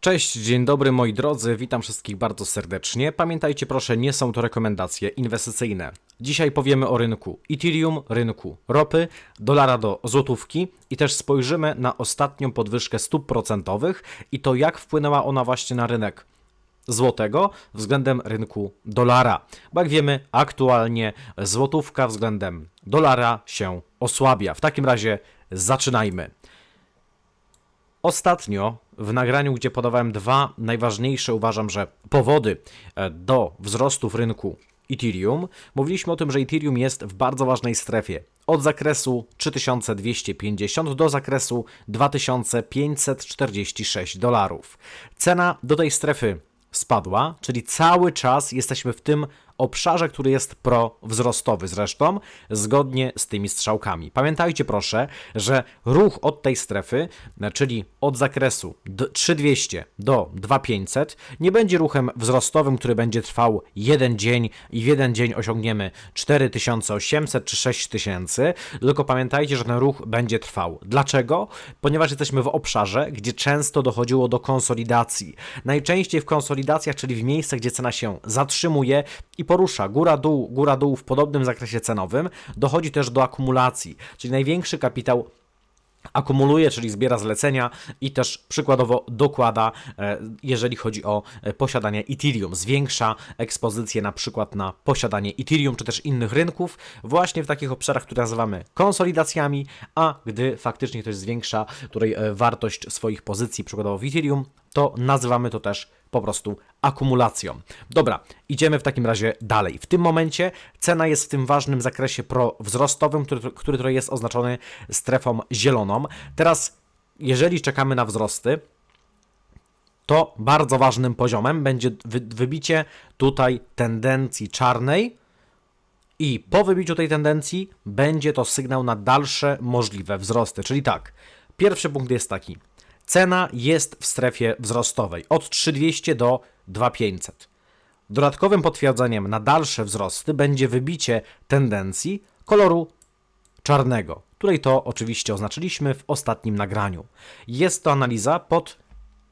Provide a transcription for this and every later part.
Cześć, dzień dobry moi drodzy, witam wszystkich bardzo serdecznie. Pamiętajcie proszę, nie są to rekomendacje inwestycyjne. Dzisiaj powiemy o rynku Ethereum, rynku ropy, dolara do złotówki i też spojrzymy na ostatnią podwyżkę stóp procentowych i to jak wpłynęła ona właśnie na rynek złotego względem rynku dolara. Bo jak wiemy, aktualnie złotówka względem dolara się osłabia. W takim razie zaczynajmy. Ostatnio w nagraniu, gdzie podawałem dwa najważniejsze, uważam, że powody e, do wzrostu w rynku Ethereum, mówiliśmy o tym, że Ethereum jest w bardzo ważnej strefie. Od zakresu 3250 do zakresu 2546 dolarów. Cena do tej strefy spadła, czyli cały czas jesteśmy w tym obszarze, który jest prowzrostowy zresztą, zgodnie z tymi strzałkami. Pamiętajcie proszę, że ruch od tej strefy, czyli od zakresu d- 3200 do 2500, nie będzie ruchem wzrostowym, który będzie trwał jeden dzień i w jeden dzień osiągniemy 4800 czy 6000, tylko pamiętajcie, że ten ruch będzie trwał. Dlaczego? Ponieważ jesteśmy w obszarze, gdzie często dochodziło do konsolidacji. Najczęściej w konsolidacjach, czyli w miejscach, gdzie cena się zatrzymuje i porusza góra-dół, góra-dół w podobnym zakresie cenowym, dochodzi też do akumulacji, czyli największy kapitał akumuluje, czyli zbiera zlecenia i też przykładowo dokłada, e, jeżeli chodzi o e, posiadanie Ethereum. Zwiększa ekspozycję na przykład na posiadanie Ethereum czy też innych rynków właśnie w takich obszarach, które nazywamy konsolidacjami, a gdy faktycznie ktoś zwiększa tutaj e, wartość swoich pozycji, przykładowo w Ethereum, to nazywamy to też po prostu akumulacją. Dobra, idziemy w takim razie dalej. W tym momencie cena jest w tym ważnym zakresie prowzrostowym, który, który jest oznaczony strefą zieloną. Teraz, jeżeli czekamy na wzrosty, to bardzo ważnym poziomem będzie wy, wybicie tutaj tendencji czarnej. I po wybiciu tej tendencji będzie to sygnał na dalsze możliwe wzrosty. Czyli tak, pierwszy punkt jest taki. Cena jest w strefie wzrostowej od 3200 do 2500. Dodatkowym potwierdzeniem na dalsze wzrosty będzie wybicie tendencji koloru czarnego, której to oczywiście oznaczyliśmy w ostatnim nagraniu. Jest to analiza pod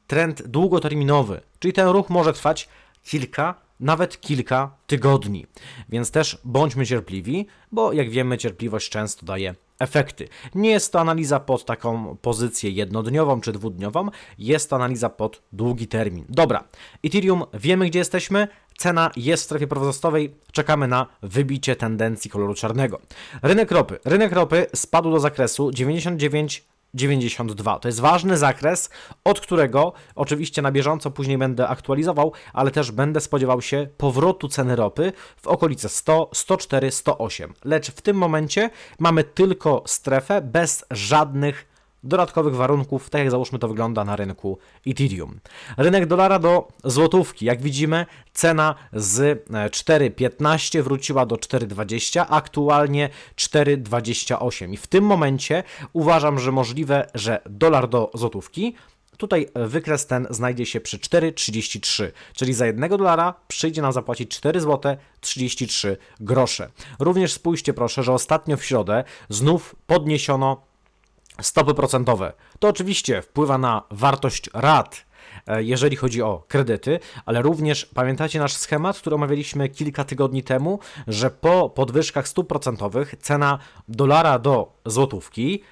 trend długoterminowy, czyli ten ruch może trwać kilka, nawet kilka tygodni. Więc też bądźmy cierpliwi, bo jak wiemy, cierpliwość często daje efekty. Nie jest to analiza pod taką pozycję jednodniową czy dwudniową, jest to analiza pod długi termin. Dobra, Ethereum, wiemy gdzie jesteśmy, cena jest w strefie prowzostowej, czekamy na wybicie tendencji koloru czarnego. Rynek ropy. Rynek ropy spadł do zakresu 99 92. To jest ważny zakres, od którego oczywiście na bieżąco później będę aktualizował, ale też będę spodziewał się powrotu ceny ropy w okolice 100, 104, 108. Lecz w tym momencie mamy tylko strefę bez żadnych dodatkowych warunków, tak jak załóżmy to wygląda na rynku Ethereum. Rynek dolara do złotówki, jak widzimy, cena z 4,15 wróciła do 4,20, aktualnie 4,28 i w tym momencie uważam, że możliwe, że dolar do złotówki Tutaj wykres ten znajdzie się przy 4,33, czyli za 1 dolara przyjdzie nam zapłacić 4 zł 33 grosze. Również spójrzcie proszę, że ostatnio w środę znów podniesiono stopy procentowe. To oczywiście wpływa na wartość rat, e, jeżeli chodzi o kredyty, ale również pamiętacie nasz schemat, który omawialiśmy kilka tygodni temu, że po podwyżkach stóp procentowych cena dolara do złotówki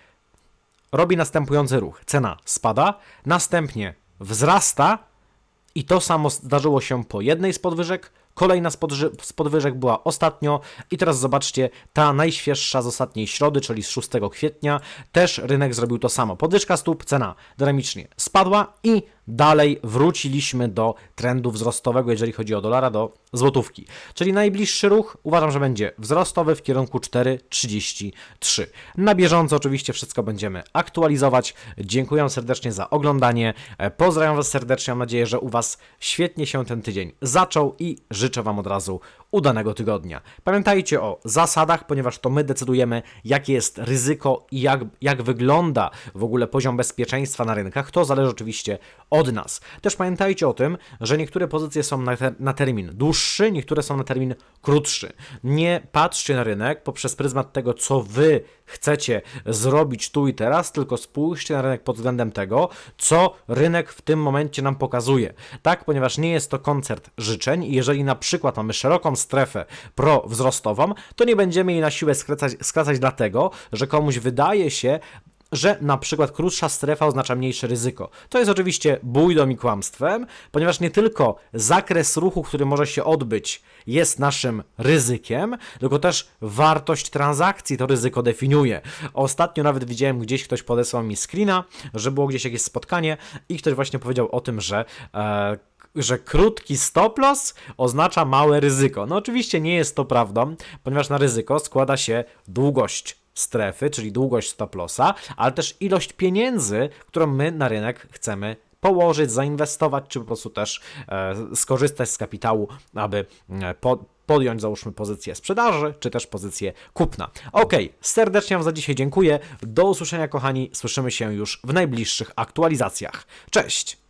robi następujący ruch. Cena spada, następnie wzrasta i to samo zdarzyło się po jednej z podwyżek, Kolejna z, z podwyżek była ostatnio i teraz zobaczcie, ta najświeższa z ostatniej środy, czyli z 6 kwietnia, też rynek zrobił to samo. Podwyżka stóp, cena dynamicznie spadła i dalej wróciliśmy do trendu wzrostowego, jeżeli chodzi o dolara, do złotówki. Czyli najbliższy ruch uważam, że będzie wzrostowy w kierunku 4,33. Na bieżąco oczywiście wszystko będziemy aktualizować. Dziękuję serdecznie za oglądanie. Pozdrawiam Was serdecznie. Mam nadzieję, że u Was świetnie się ten tydzień zaczął i życzę Wam od razu u danego tygodnia. Pamiętajcie o zasadach, ponieważ to my decydujemy, jakie jest ryzyko i jak, jak wygląda w ogóle poziom bezpieczeństwa na rynkach. To zależy oczywiście od nas. Też pamiętajcie o tym, że niektóre pozycje są na, ter- na termin dłuższy, niektóre są na termin krótszy. Nie patrzcie na rynek poprzez pryzmat tego, co wy chcecie zrobić tu i teraz, tylko spójrzcie na rynek pod względem tego, co rynek w tym momencie nam pokazuje. Tak, ponieważ nie jest to koncert życzeń i jeżeli na przykład mamy szeroką strefę prowzrostową, to nie będziemy jej na siłę skracać, skracać dlatego, że komuś wydaje się, że na przykład krótsza strefa oznacza mniejsze ryzyko. To jest oczywiście bójdą i kłamstwem, ponieważ nie tylko zakres ruchu, który może się odbyć, jest naszym ryzykiem, tylko też wartość transakcji to ryzyko definiuje. Ostatnio nawet widziałem gdzieś, ktoś podesłał mi screena, że było gdzieś jakieś spotkanie i ktoś właśnie powiedział o tym, że e, że krótki stop loss oznacza małe ryzyko. No oczywiście nie jest to prawdą, ponieważ na ryzyko składa się długość strefy, czyli długość stop lossa, ale też ilość pieniędzy, którą my na rynek chcemy położyć, zainwestować, czy po prostu też e, skorzystać z kapitału, aby e, po, podjąć załóżmy pozycję sprzedaży, czy też pozycję kupna. Ok, serdecznie Wam za dzisiaj dziękuję. Do usłyszenia kochani, słyszymy się już w najbliższych aktualizacjach. Cześć!